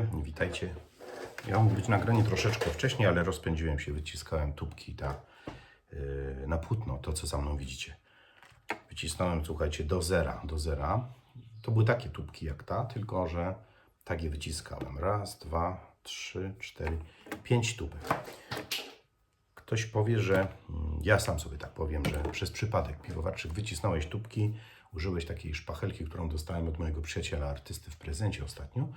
Witajcie. Miało być nagranie troszeczkę wcześniej, ale rozpędziłem się, wyciskałem tubki ta, yy, na płótno, to co za mną widzicie. Wycisnąłem, słuchajcie, do zera, do zera. To były takie tubki jak ta, tylko że tak je wyciskałem. Raz, dwa, trzy, cztery, pięć tubek. Ktoś powie, że mm, ja sam sobie tak powiem, że przez przypadek piwowarczyk wycisnąłeś tubki, użyłeś takiej szpachelki, którą dostałem od mojego przyjaciela artysty w prezencie ostatnio.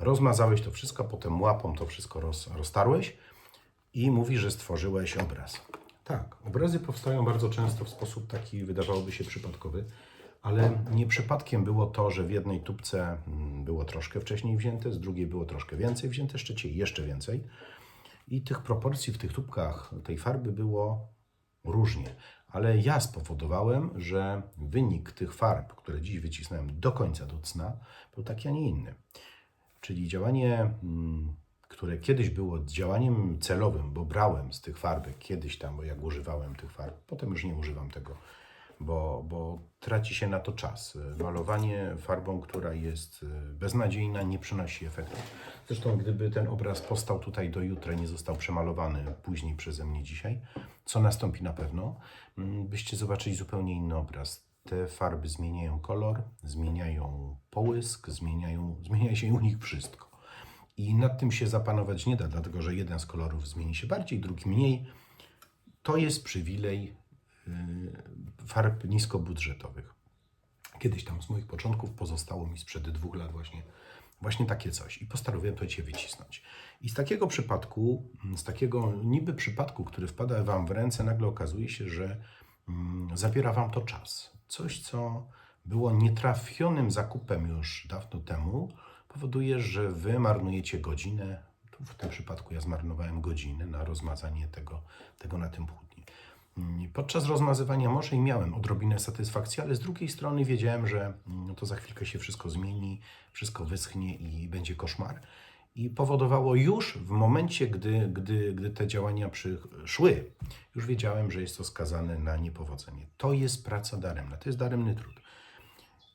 Rozmazałeś to wszystko, potem łapą to wszystko roz, roztarłeś i mówi, że stworzyłeś obraz. Tak, obrazy powstają bardzo często w sposób taki, wydawałoby się przypadkowy, ale nie przypadkiem było to, że w jednej tubce mm, było troszkę wcześniej wzięte, z drugiej było troszkę więcej wzięte, z trzeciej jeszcze więcej. I tych proporcji w tych tubkach tej farby było różnie, ale ja spowodowałem, że wynik tych farb, które dziś wycisnąłem do końca do cna, był taki, a nie inny. Czyli działanie, mm, które kiedyś było działaniem celowym, bo brałem z tych farbek kiedyś tam, bo jak używałem tych farb, potem już nie używam tego, bo, bo traci się na to czas. Malowanie farbą, która jest y, beznadziejna, nie przynosi efektu. Zresztą, gdyby ten obraz powstał tutaj do jutra, nie został przemalowany później przeze mnie dzisiaj, co nastąpi na pewno, mm, byście zobaczyli zupełnie inny obraz. Te farby zmieniają kolor, zmieniają połysk, zmieniają, zmienia się u nich wszystko. I nad tym się zapanować nie da, dlatego że jeden z kolorów zmieni się bardziej, drugi mniej. To jest przywilej y, farb niskobudżetowych. Kiedyś tam z moich początków pozostało mi sprzed dwóch lat właśnie, właśnie takie coś i postanowiłem to Cię wycisnąć. I z takiego przypadku, z takiego niby przypadku, który wpada Wam w ręce, nagle okazuje się, że mm, zabiera Wam to czas. Coś, co było nietrafionym zakupem już dawno temu, powoduje, że Wy marnujecie godzinę, w tym przypadku ja zmarnowałem godzinę na rozmazanie tego, tego na tym płótnie. Mm, Podczas rozmazywania może i miałem odrobinę satysfakcji, ale z drugiej strony wiedziałem, że mm, to za chwilkę się wszystko zmieni, wszystko wyschnie i będzie koszmar. I powodowało już w momencie, gdy, gdy, gdy te działania przyszły, już wiedziałem, że jest to skazane na niepowodzenie. To jest praca daremna, to jest daremny trud.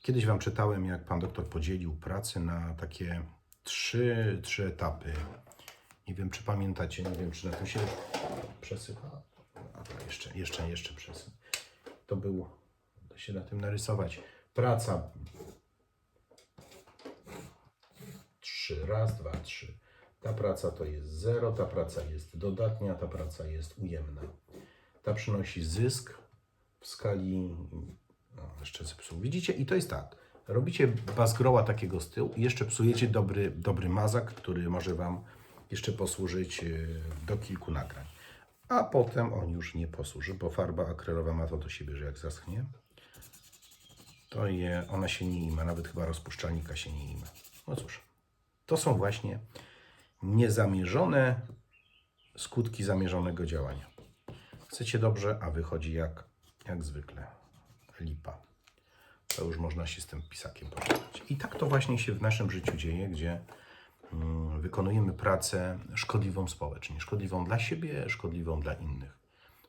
Kiedyś Wam czytałem, jak Pan doktor podzielił pracę na takie trzy, trzy etapy. Nie wiem, czy pamiętacie, nie wiem, czy na tym się przesypa. Jeszcze, jeszcze, jeszcze przesyp. To był, da się na tym narysować, praca. Trzy, raz, dwa, trzy. Ta praca to jest zero, ta praca jest dodatnia, ta praca jest ujemna. Ta przynosi zysk w skali. No, jeszcze zepsuł. Widzicie? I to jest tak. Robicie bazgroła takiego z tyłu i jeszcze psujecie dobry, dobry mazak, który może Wam jeszcze posłużyć yy, do kilku nagrań. A potem on już nie posłuży, bo farba akrylowa ma to do siebie, że jak zaschnie, to je, ona się nie ima, nawet chyba rozpuszczalnika się nie ima. No cóż, to są właśnie niezamierzone skutki zamierzonego działania. Chcecie dobrze, a wychodzi jak, jak zwykle. Lipa. To już można się z tym pisakiem pożegnać. I tak to właśnie się w naszym życiu dzieje, gdzie mm, wykonujemy pracę szkodliwą społecznie, szkodliwą dla siebie, szkodliwą dla innych.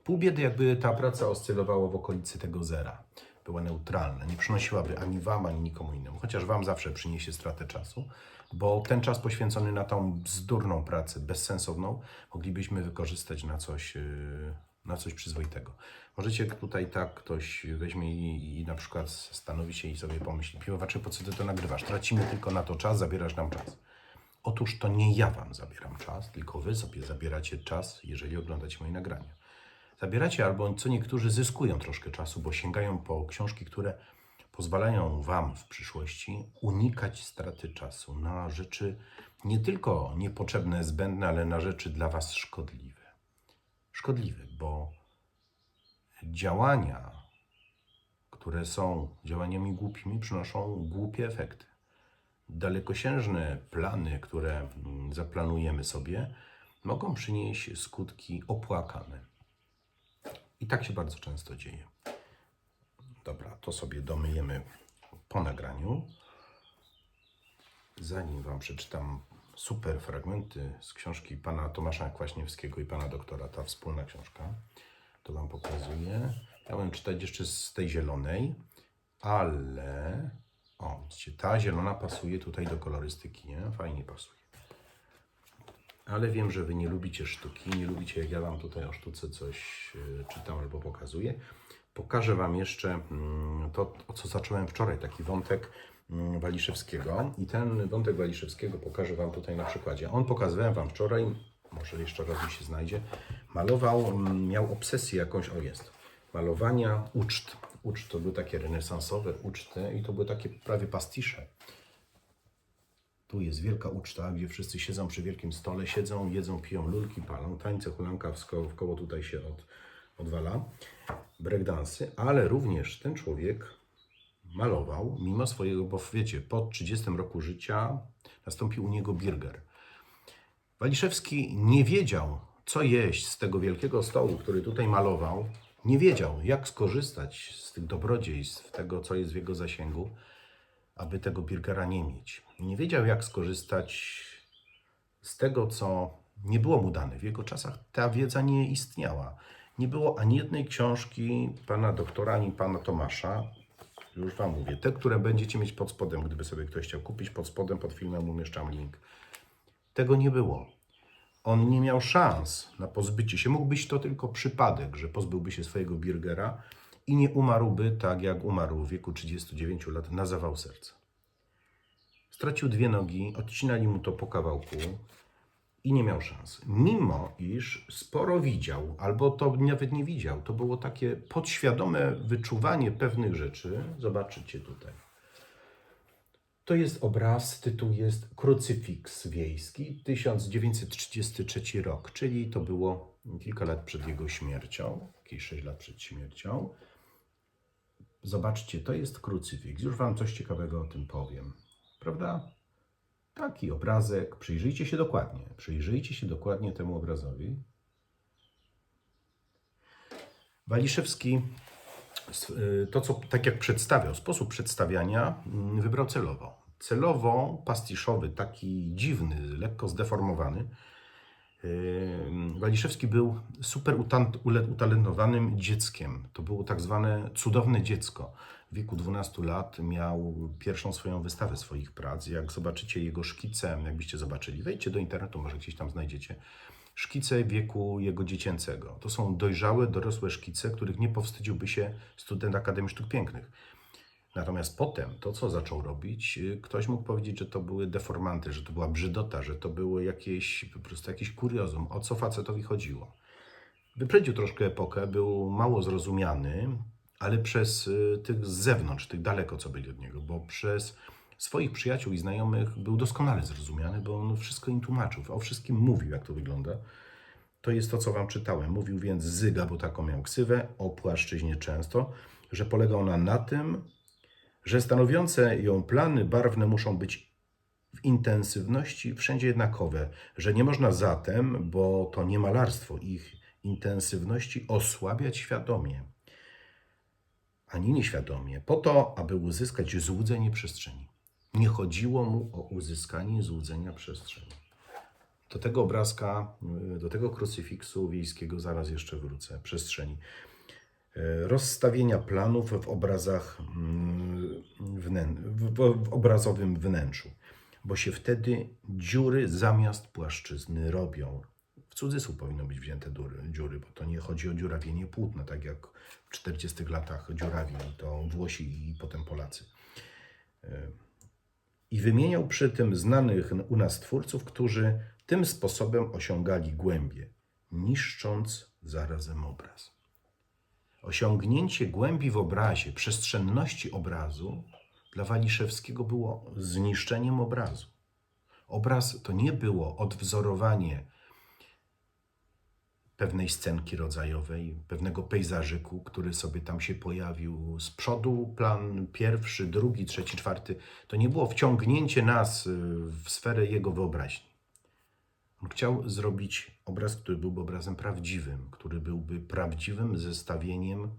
Pół biedy, jakby ta praca oscylowała w okolicy tego zera. Była neutralna, nie przynosiłaby ani Wam, ani nikomu innemu. Chociaż Wam zawsze przyniesie stratę czasu, bo ten czas poświęcony na tą bzdurną pracę, bezsensowną, moglibyśmy wykorzystać na coś, yy, na coś przyzwoitego. Możecie tutaj tak ktoś weźmie i, i na przykład stanowi się i sobie pomyśli, piłowacze, po co Ty to nagrywasz? Tracimy tylko na to czas, zabierasz nam czas. Otóż to nie ja Wam zabieram czas, tylko Wy sobie zabieracie czas, jeżeli oglądacie moje nagrania. Zabieracie albo co niektórzy zyskują troszkę czasu, bo sięgają po książki, które pozwalają Wam w przyszłości unikać straty czasu na rzeczy nie tylko niepotrzebne, zbędne, ale na rzeczy dla Was szkodliwe. Szkodliwe, bo działania, które są działaniami głupimi, przynoszą głupie efekty dalekosiężne plany, które zaplanujemy sobie, mogą przynieść skutki opłakane. I tak się bardzo często dzieje. Dobra, to sobie domyjemy po nagraniu. Zanim Wam przeczytam super fragmenty z książki pana Tomasza Kwaśniewskiego i pana doktora, ta wspólna książka, to Wam pokazuję. Miałem czytać jeszcze z tej zielonej, ale o, ta zielona pasuje tutaj do kolorystyki, nie? Fajnie pasuje. Ale wiem, że Wy nie lubicie sztuki, nie lubicie jak ja Wam tutaj o sztuce coś e, czytam albo pokazuję. Pokażę Wam jeszcze mm, to, o co zacząłem wczoraj, taki wątek mm, Waliszewskiego. I ten wątek Waliszewskiego pokażę Wam tutaj na przykładzie. On pokazywałem Wam wczoraj, może jeszcze raz mi się znajdzie. Malował, mm, miał obsesję jakąś, o jest, malowania uczt. Uczt to były takie renesansowe uczty i to były takie prawie pastisze. Tu jest wielka uczta, gdzie wszyscy siedzą przy wielkim stole, siedzą, jedzą, piją lulki, palą, tańce, hulanka, w w koło tutaj się od, odwala, breakdansy, ale również ten człowiek malował, mimo swojego, bo wiecie, po 30 roku życia nastąpił u niego Birger. Waliszewski nie wiedział, co jeść z tego wielkiego stołu, który tutaj malował. Nie wiedział, jak skorzystać z tych dobrodziejstw, tego, co jest w jego zasięgu, aby tego Birgera nie mieć. Nie wiedział, jak skorzystać z tego, co nie było mu dane. W jego czasach ta wiedza nie istniała. Nie było ani jednej książki pana doktora, ani pana Tomasza. Już wam mówię, te, które będziecie mieć pod spodem, gdyby sobie ktoś chciał kupić, pod spodem, pod filmem umieszczam link. Tego nie było. On nie miał szans na pozbycie się. Mógł być to tylko przypadek, że pozbyłby się swojego Birgera i nie umarłby tak, jak umarł w wieku 39 lat na zawał serca. Stracił dwie nogi, odcinali mu to po kawałku i nie miał szans. Mimo iż sporo widział, albo to nawet nie widział, to było takie podświadome wyczuwanie pewnych rzeczy. Zobaczycie tutaj. To jest obraz, tytuł jest Krucyfiks Wiejski, 1933 rok, czyli to było kilka lat przed jego śmiercią, jakieś 6 lat przed śmiercią. Zobaczcie, to jest krucyfiks. Już Wam coś ciekawego o tym powiem. Prawda? Taki obrazek. Przyjrzyjcie się dokładnie. Przyjrzyjcie się dokładnie temu obrazowi. Waliszewski y, to, co tak jak przedstawiał, sposób przedstawiania mm, wybrał celowo. Celowo pastiszowy, taki dziwny, lekko zdeformowany. Yy, Waliszewski był super utalentowanym dzieckiem. To było tak zwane cudowne dziecko. W wieku 12 lat miał pierwszą swoją wystawę swoich prac. Jak zobaczycie jego szkice, jakbyście zobaczyli, wejdźcie do internetu, może gdzieś tam znajdziecie. Szkice wieku jego dziecięcego. To są dojrzałe, dorosłe szkice, których nie powstydziłby się student Akademii Sztuk Pięknych. Natomiast potem to, co zaczął robić, ktoś mógł powiedzieć, że to były deformanty, że to była brzydota, że to było jakieś po prostu jakieś kuriozum. O co facetowi chodziło? Wyprzedził troszkę epokę, był mało zrozumiany, ale przez y, tych z zewnątrz, tych daleko, co byli od niego, bo przez swoich przyjaciół i znajomych był doskonale zrozumiany, bo on wszystko im tłumaczył, o wszystkim mówił, jak to wygląda. To jest to, co Wam czytałem. Mówił więc Zyga, bo taką miał ksywę, o płaszczyźnie często, że polega ona na tym, że stanowiące ją plany barwne muszą być w intensywności wszędzie jednakowe, że nie można zatem, bo to nie malarstwo, ich intensywności osłabiać świadomie, ani nieświadomie, po to, aby uzyskać złudzenie przestrzeni. Nie chodziło mu o uzyskanie złudzenia przestrzeni. Do tego obrazka, y, do tego krucyfiksu wiejskiego zaraz jeszcze wrócę, przestrzeni e, rozstawienia planów w obrazach mm, w, obrazowym wnętrzu, bo się wtedy dziury zamiast płaszczyzny robią. W cudzysłów powinno być wzięte dziury, bo to nie chodzi o dziurawienie płótna, tak jak 40 latach dziurawili to Włosi i potem Polacy. E, I wymieniał przy tym znanych u nas twórców, którzy tym sposobem osiągali głębie, niszcząc zarazem obraz. Osiągnięcie głębi w obrazie, przestrzenności obrazu dla Waliszewskiego było zniszczeniem obrazu. Obraz to nie było odwzorowanie pewnej scenki rodzajowej, pewnego pejzażyku, który sobie tam się pojawił z przodu, plan pierwszy, drugi, trzeci, czwarty. To nie było wciągnięcie nas y, w sferę jego wyobraźni. On chciał zrobić obraz, który byłby obrazem prawdziwym, który byłby prawdziwym zestawieniem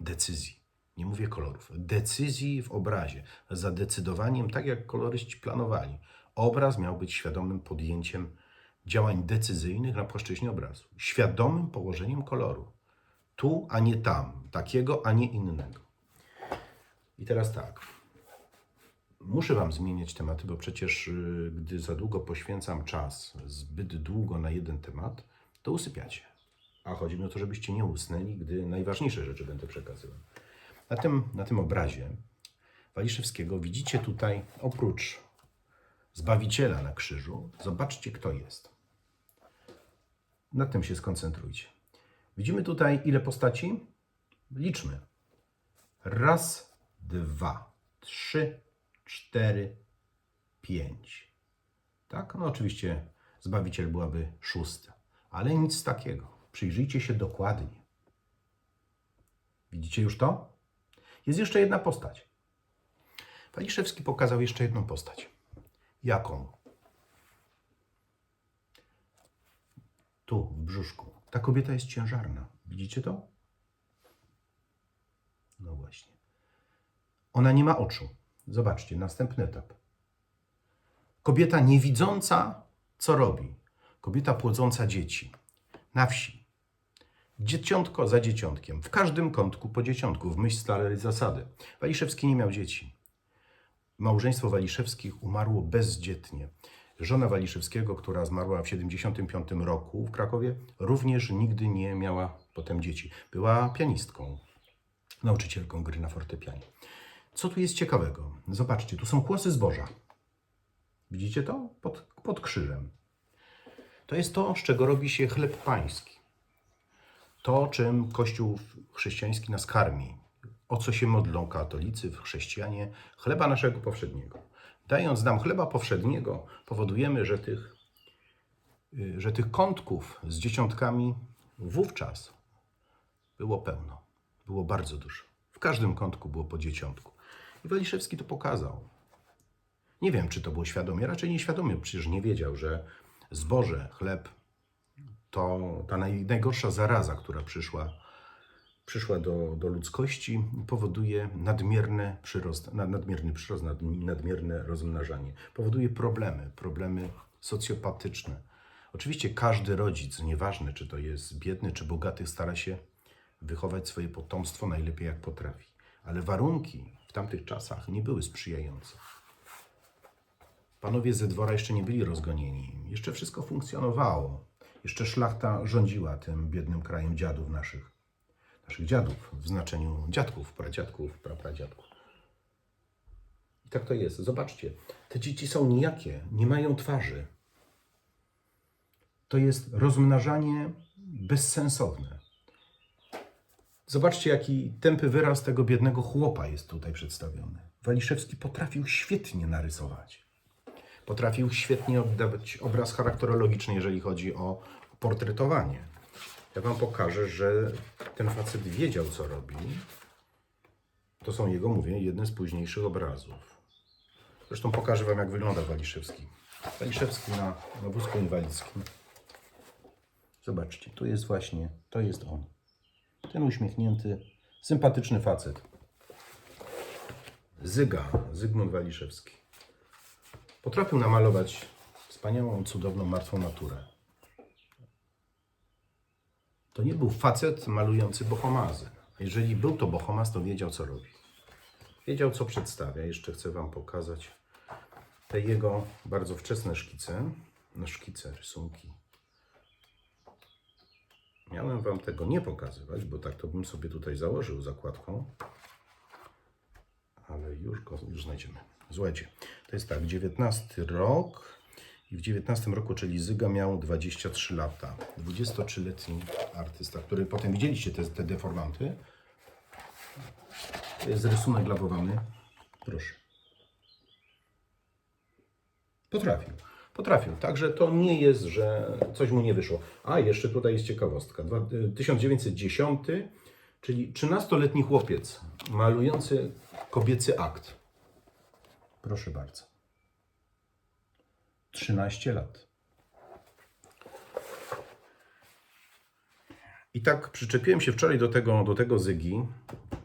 decyzji. Nie mówię kolorów, decyzji w obrazie, zadecydowaniem, tak jak koloryści planowali. Obraz miał być świadomym podjęciem działań decyzyjnych na płaszczyźnie obrazu, świadomym położeniem koloru. Tu, a nie tam, takiego, a nie innego. I teraz tak. muszę Wam zmieniać tematy, bo przecież y, gdy za długo poświęcam czas, zbyt długo na jeden temat, to usypiacie. A chodzi mi o to, żebyście nie usnęli, gdy najważniejsze rzeczy będę przekazywał. Na tym, na tym obrazie Waliszewskiego widzicie tutaj oprócz Zbawiciela na krzyżu, zobaczcie kto jest. Nad tym się skoncentrujcie. Widzimy tutaj ile postaci? Liczmy. Raz, dwa, trzy, cztery, pięć. Tak? No oczywiście Zbawiciel byłaby szósta, ale nic takiego. Przyjrzyjcie się dokładnie. Widzicie już to? Jest jeszcze jedna postać. Waliszewski pokazał jeszcze jedną postać. Jaką? Tu, w brzuszku. Ta kobieta jest ciężarna. Widzicie to? No właśnie. Ona nie ma oczu. Zobaczcie, następny etap. Kobieta niewidząca, co robi? Kobieta płodząca dzieci. Na wsi. Dzieciątko za dzieciątkiem. W każdym kątku po dzieciątku, w myśl starej zasady. Waliszewski nie miał dzieci. Małżeństwo Waliszewskich umarło bezdzietnie. Żona Waliszewskiego, która zmarła w 75 roku w Krakowie, również nigdy nie miała potem dzieci. Była pianistką, nauczycielką gry na fortepianie. Co tu jest ciekawego? Zobaczcie, tu są kłosy zboża. Widzicie to? Pod, pod krzyżem. To jest to, z czego robi się chleb pański. To, czym Kościół chrześcijański nas karmi. O co się modlą katolicy, chrześcijanie? Chleba naszego powszedniego. Dając nam chleba powszedniego, powodujemy, że tych, y, że tych kątków z dzieciątkami wówczas było pełno. Było bardzo dużo. W każdym kątku było po dzieciątku. I Waliszewski to pokazał. Nie wiem, czy to było świadomie, raczej nieświadomie, przecież nie wiedział, że zboże, chleb to ta naj, najgorsza zaraza, która przyszła, przyszła do, do ludzkości, powoduje nadmierny przyrost, nad- nadmierny przyrost, nad, nadmierne rozmnażanie. Powoduje problemy, problemy socjopatyczne. Oczywiście każdy rodzic, nieważne czy to jest biedny czy bogaty, stara się wychować swoje potomstwo najlepiej jak potrafi. Ale warunki w tamtych czasach nie były sprzyjające. Panowie ze dwora jeszcze nie byli rozgonieni. Jeszcze wszystko funkcjonowało. Jeszcze szlachta rządziła tym biednym krajem dziadów naszych. Naszych dziadów w znaczeniu dziadków, pradziadków, prapradziadków. I tak to jest. Zobaczcie, te dzieci są nijakie, nie mają twarzy. To jest rozmnażanie bezsensowne. Zobaczcie, jaki tępy wyraz tego biednego chłopa jest tutaj przedstawiony. Waliszewski potrafił świetnie narysować. Potrafił świetnie oddawać obraz charakterologiczny, jeżeli chodzi o portretowanie. Ja Wam pokażę, że ten facet wiedział, co robi. To są jego, mówię, jedne z późniejszych obrazów. Zresztą pokażę Wam, jak wygląda Waliszewski. Waliszewski na, na wózku inwalidzkim. Zobaczcie, tu jest właśnie, to jest on. Ten uśmiechnięty, sympatyczny facet. Zyga, Zygmunt Waliszewski. Potrafił namalować wspaniałą, cudowną, martwą naturę. To nie był facet malujący bohomazy. Jeżeli był to bohomaz, to wiedział, co robi. Wiedział, co przedstawia. Jeszcze chcę Wam pokazać te jego bardzo wczesne szkice. No, szkice, rysunki. Miałem Wam tego nie pokazywać, bo tak to bym sobie tutaj założył zakładką. Ale już go już znajdziemy. Słuchajcie, to jest tak, 19 rok i w 19 roku, czyli Zyga miał 23 lata. 23-letni artysta, który potem widzieliście te, te deformanty. To jest rysunek lawowany. Proszę. Potrafił. Potrafił. Także to nie jest, że coś mu nie wyszło. A jeszcze tutaj jest ciekawostka. Dwa- y, 1910, czyli 13-letni chłopiec malujący kobiecy akt. Proszę bardzo. 13 lat. I tak przyczepiłem się wczoraj do tego, do tego Zygi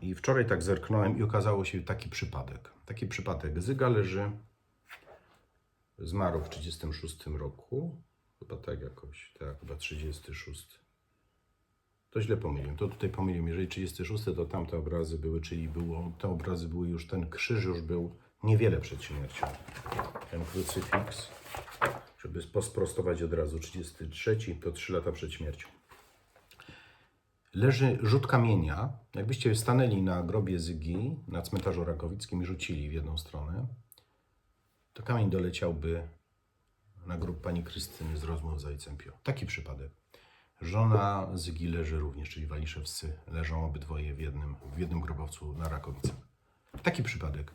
i wczoraj tak zerknąłem i okazało się taki przypadek. Taki przypadek. Zyga leży, zmarł w 36 roku. Chyba tak jakoś, tak, chyba 36. To źle pomyliłem. To tutaj pomyliłem. Jeżeli 36, to tamte obrazy były, czyli było, te obrazy były już, ten krzyż już był niewiele przed śmiercią. Ten krucyfiks, żeby posprostować od razu, 33 to 3 lata przed śmiercią. Leży rzut kamienia. Jakbyście stanęli na grobie Zygi na cmentarzu Rakowickim i rzucili w jedną stronę, to kamień doleciałby na grób pani Krystyny z rozmów z ojcem Pio. Taki przypadek. Żona Zygi leży również, czyli Waliszewscy leżą obydwoje w jednym, w jednym grobowcu na Rakowicy. Taki przypadek.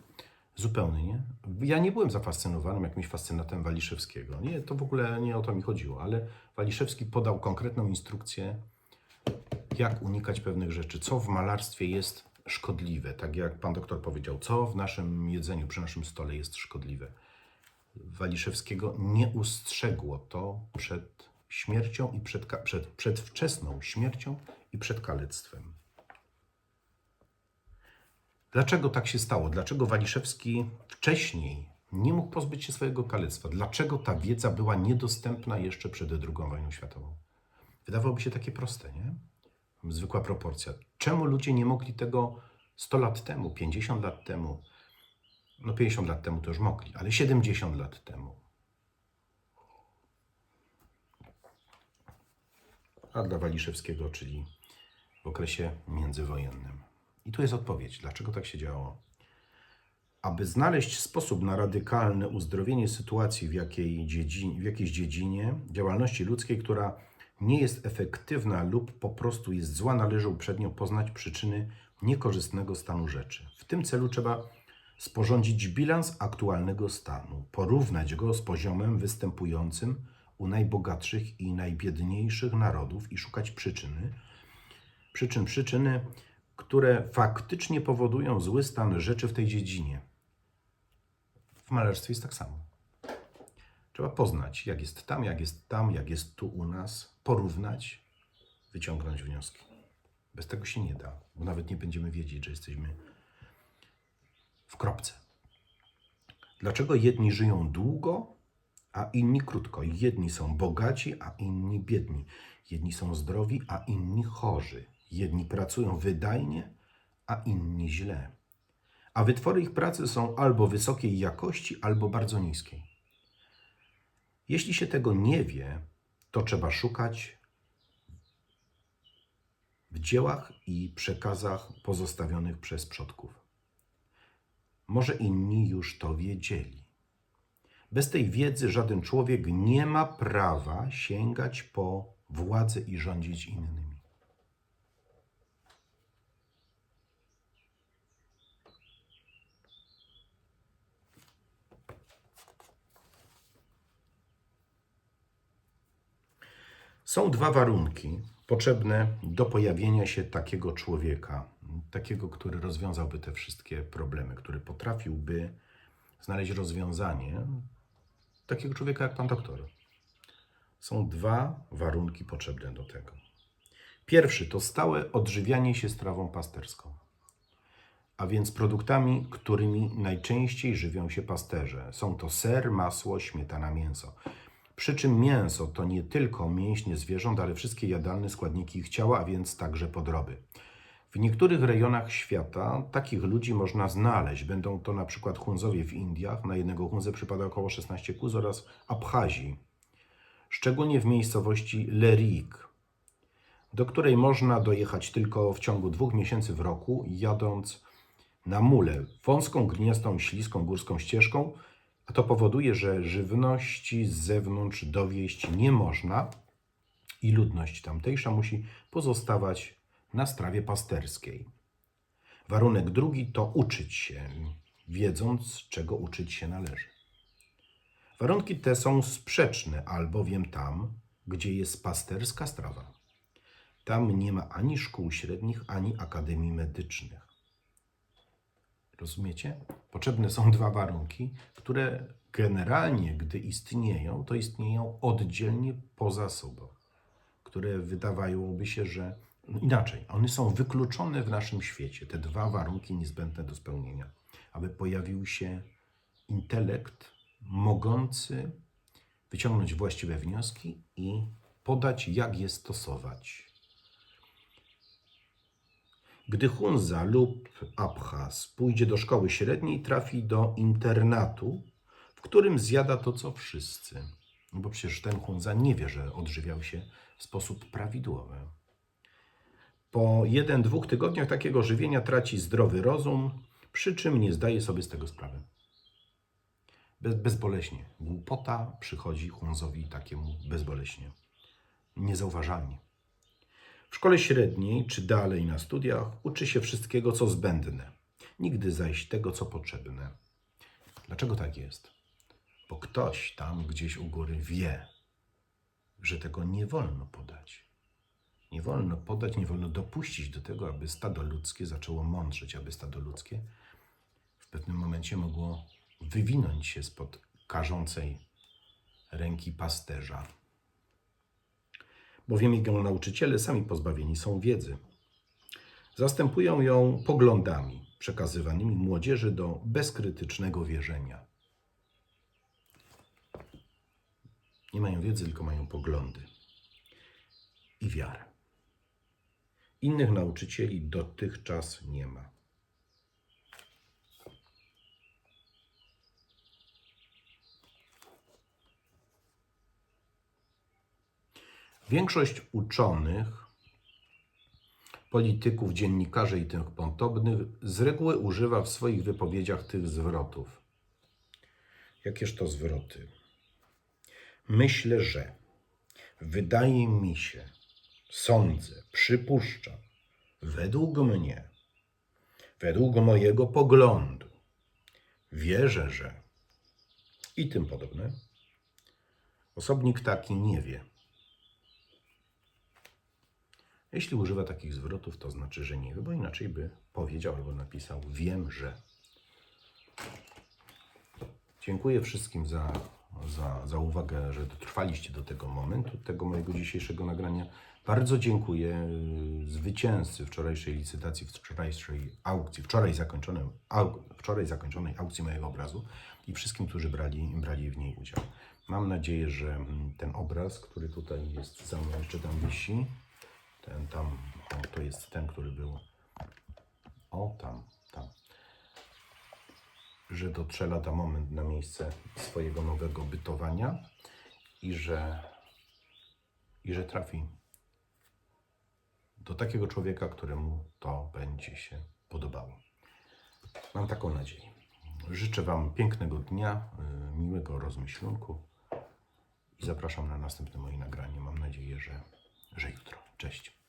Zupełny, nie? Ja nie byłem zafascynowanym jakimś fascynatem Waliszewskiego. Nie, to w ogóle nie o to mi chodziło, ale Waliszewski podał konkretną instrukcję, jak unikać pewnych rzeczy, co w malarstwie jest szkodliwe. Tak jak pan doktor powiedział, co w naszym jedzeniu, przy naszym stole jest szkodliwe. Waliszewskiego nie ustrzegło to przed śmiercią i przed, przed przedwczesną śmiercią i przed kalectwem. Dlaczego tak się stało? Dlaczego Waliszewski wcześniej nie mógł pozbyć się swojego kalectwa? Dlaczego ta wiedza była niedostępna jeszcze przed II wojną światową? Wydawałoby się takie proste, nie? Zwykła proporcja. Czemu ludzie nie mogli tego 100 lat temu, 50 lat temu? No 50 lat temu to już mogli, ale 70 lat temu. A dla Waliszewskiego, czyli w okresie międzywojennym. I tu jest odpowiedź, dlaczego tak się działo. Aby znaleźć sposób na radykalne uzdrowienie sytuacji w, jakiej dziedzin, w jakiejś dziedzinie działalności ludzkiej, która nie jest efektywna lub po prostu jest zła, należy uprzednio poznać przyczyny niekorzystnego stanu rzeczy. W tym celu trzeba sporządzić bilans aktualnego stanu, porównać go z poziomem występującym u najbogatszych i najbiedniejszych narodów i szukać przyczyny, przyczyn, przyczyny, które faktycznie powodują zły stan rzeczy w tej dziedzinie. W malarstwie jest tak samo. Trzeba poznać, jak jest tam, jak jest tam, jak jest tu u nas, porównać, wyciągnąć wnioski. Bez tego się nie da, bo nawet nie będziemy wiedzieć, że jesteśmy w kropce. Dlaczego jedni żyją długo, a inni krótko? Jedni są bogaci, a inni biedni. Jedni są zdrowi, a inni chorzy. Jedni pracują wydajnie, a inni źle. A wytwory ich pracy są albo wysokiej jakości, albo bardzo niskiej. Jeśli się tego nie wie, to trzeba szukać w dziełach i przekazach pozostawionych przez przodków. Może inni już to wiedzieli. Bez tej wiedzy żaden człowiek nie ma prawa sięgać po władzę i rządzić innymi. Są dwa warunki potrzebne do pojawienia się takiego człowieka, takiego, który rozwiązałby te wszystkie problemy, który potrafiłby znaleźć rozwiązanie takiego człowieka jak pan doktor. Są dwa warunki potrzebne do tego. Pierwszy to stałe odżywianie się strawą pasterską, a więc produktami, którymi najczęściej żywią się pasterze. Są to ser, masło, śmietana, mięso. Przy czym mięso to nie tylko mięśnie zwierząt, ale wszystkie jadalne składniki ich ciała, a więc także podroby. W niektórych rejonach świata takich ludzi można znaleźć. Będą to na przykład Hunzowie w Indiach, na jednego Hunzę przypada około 16 kuz oraz Abchazji, szczególnie w miejscowości Lerik, do której można dojechać tylko w ciągu dwóch miesięcy w roku, jadąc na mule wąską, gliniastą, śliską górską ścieżką, a to powoduje, że żywności z zewnątrz dowieść nie można i ludność tamtejsza musi pozostawać na strawie pasterskiej. Warunek drugi to uczyć się, wiedząc, czego uczyć się należy. Warunki te są sprzeczne, albowiem tam, gdzie jest pasterska strawa, tam nie ma ani szkół średnich, ani akademii medycznych. Rozumiecie? Potrzebne są dwa warunki, które generalnie, gdy istnieją, to istnieją oddzielnie poza sobą, które wydawałoby się, że inaczej, one są wykluczone w naszym świecie, te dwa warunki niezbędne do spełnienia, aby pojawił się intelekt mogący wyciągnąć właściwe wnioski i podać, jak je stosować. Gdy Hunza lub Abchas pójdzie do szkoły średniej, trafi do internatu, w którym zjada to, co wszyscy. No bo przecież ten Hunza nie wie, że odżywiał się w sposób prawidłowy. Po jeden, dwóch tygodniach takiego żywienia traci zdrowy rozum, przy czym nie zdaje sobie z tego sprawy. Bez, bezboleśnie. Głupota przychodzi Hunzowi takiemu bezboleśnie. Niezauważalnie. W szkole średniej czy dalej na studiach uczy się wszystkiego, co zbędne. Nigdy zaś tego, co potrzebne. Dlaczego tak jest? Bo ktoś tam gdzieś u góry wie, że tego nie wolno podać. Nie wolno podać, nie wolno dopuścić do tego, aby stado ludzkie zaczęło mądrzeć, aby stado ludzkie w pewnym momencie mogło wywinąć się spod karzącej ręki pasterza. Bowiem jego nauczyciele sami pozbawieni są wiedzy. Zastępują ją poglądami przekazywanymi młodzieży do bezkrytycznego wierzenia. Nie mają wiedzy, tylko mają poglądy i wiarę. Innych nauczycieli dotychczas nie ma. Większość uczonych, polityków, dziennikarzy i tym podobnych z reguły używa w swoich wypowiedziach tych zwrotów. Jakież to zwroty? Myślę, że, wydaje mi się, sądzę, przypuszczam, według mnie, według mojego poglądu, wierzę, że i tym podobne. Osobnik taki nie wie. Jeśli używa takich zwrotów, to znaczy, że nie wie, bo inaczej by powiedział albo napisał wiem, że. Dziękuję wszystkim za, za, za uwagę, że dotrwaliście do tego momentu, tego mojego dzisiejszego nagrania. Bardzo dziękuję y, zwycięzcy wczorajszej licytacji, wczorajszej aukcji, wczoraj, zakończonej, wczoraj zakończonej aukcji mojego obrazu i wszystkim, którzy brali, brali w niej udział. Mam nadzieję, że mm, ten obraz, który tutaj jest za jeszcze tam wisi, ten tam, o, to jest ten, który był, o tam, tam, że dotrze lada moment na miejsce swojego nowego bytowania i że, i że trafi do takiego człowieka, któremu to będzie się podobało. Mam taką nadzieję. Życzę Wam pięknego dnia, y, miłego rozmyślunku i zapraszam na następne moje nagranie. Mam nadzieję, że, że jutro. Cześć.